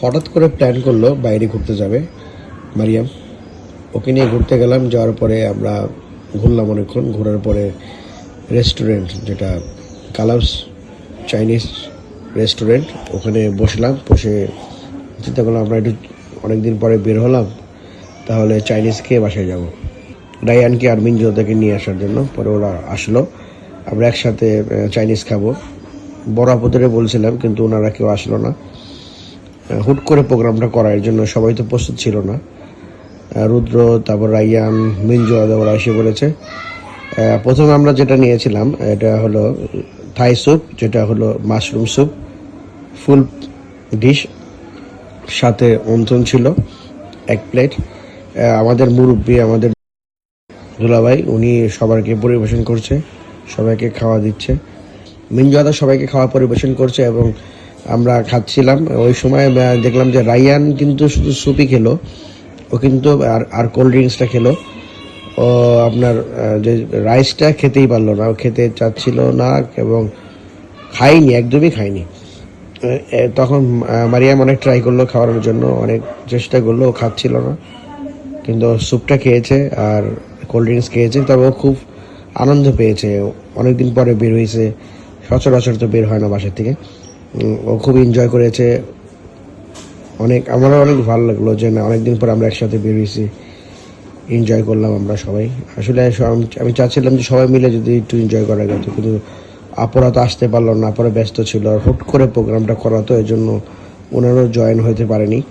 হঠাৎ করে প্ল্যান করল বাইরে ঘুরতে যাবে। মারিয়াম, ওকে নিয়ে ঘুরতে গেলাম, যাওয়ার পরে আমরা ঘুরলাম অনেকক্ষণ। ঘোরার পরে রেস্টুরেন্ট যেটা কালাবস চাইনিজ রেস্টুরেন্ট ওখানে বসলাম। বসে চিন্তা করলাম, আমরা একটু অনেকদিন পরে বের হলাম, তাহলে চাইনিজ খেয়ে বাসায় যাব। রায়ানকে আর মিনজোদাকে নিয়ে আসার জন্য, পরে ওরা আসলো। আমরা একসাথে চাইনিজ খাব। বড় আপদের বলছিলাম, কিন্তু ওনারা কেউ আসলো না। হুট করে প্রোগ্রামটা করার জন্য সবাই তো প্রস্তুত ছিল না। রুদ্র, তারপর রাইয়ান, মিনজো ওরা এসে বলেছে। প্রথমে আমরা যেটা নিয়েছিলাম, এটা হলো থাই স্যুপ, যেটা হলো মাশরুম স্যুপ, ফুল ডিশ, সাথে অন্তন ছিল, এক প্লেট। আমাদের মুরব্বী, আমাদের দুলাভাই, উনি সবাইকে পরিবেশন করছে, সবাইকে খাওয়া দিচ্ছে। মিনজাদা সবাইকে খাওয়া পরিবেশন করছে এবং আমরা খাচ্ছিলাম। ওই সময় দেখলাম যে রায়ান কিন্তু শুধু স্যুপই খেলো। ও কিন্তু আর আর কোল্ড ড্রিঙ্কসটা খেলো। ও আপনার যে রাইসটা খেতেই পারল না। ও খেতে চাচ্ছিল না এবং খাইনি একদমই খাইনি তখন মারিয়াম অনেক ট্রাই করল খাওয়ানোর জন্য। অনেক চেষ্টা করল, ও খাচ্ছিল না। কিন্তু স্যুপটা খেয়েছে আর কোল্ড ড্রিঙ্কস খেয়েছে। তবে ও খুব আনন্দ পেয়েছে। অনেকদিন পরে বের হয়েছে। সচরাচর তো বের হয় না বাসা থেকে। ও খুব এনজয় করেছে। অনেক, আমারও অনেক ভালো লাগল যে না, অনেকদিন পর আমরা একসাথে বেরিয়েছি এনজয় করলাম আমরা সবাই। আসলে আমি- চাচ্ছিলাম যে সবাই মিলে যদি একটু এনজয় করা যেত কিন্তু আপরা তো আসতে পারল না, আপরা ব্যস্ত ছিল। আর হুট করে প্রোগ্রামটা করা তো জন্য ওনারও জয়েন হতে পারেনি।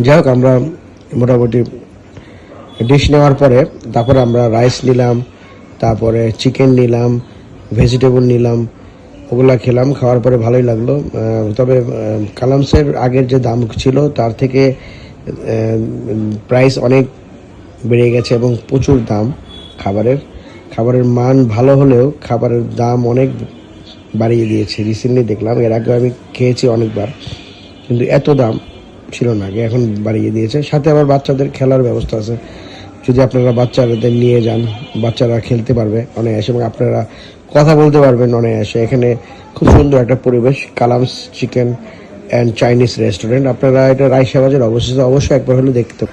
যাই হোক, আমরা মোটামুটি ডিশ নেওয়ার পরে তারপরে আমরা রাইস নিলাম, তারপরে চিকেন নিলাম ভেজিটেবল নিলাম ওগুলা খেলাম, খাওয়ার পরে ভালোই লাগল। তবে কালামসের আগের যে দাম ছিল, তার থেকে প্রাইস অনেক বেড়ে গেছে এবং প্রচুর দাম খাবারের। খাবারের মান ভালো হলেও খাবারের দাম অনেক বাড়িয়ে দিয়েছে। রিসেন্টলি দেখলাম, এর আগে আমি খেয়েছি অনেকবার, কিন্তু এত দাম ছিল না, আগে এখন বাড়িয়ে দিয়েছে। সাথে আবার বাচ্চাদের খেলার ব্যবস্থা আছে। যদি আপনারা বাচ্চাদের নিয়ে যান, বাচ্চারা খেলতে পারবে অনায়াসে এবং আপনারা কথা বলতে পারবেন অনায়াসে। এখানে খুব সুন্দর একটা পরিবেশ Kalam's chicken and Chinese restaurant. আপনারা এটা রায়শাবাজের অবস্থিত, অবশ্যই একবার হলে দেখতে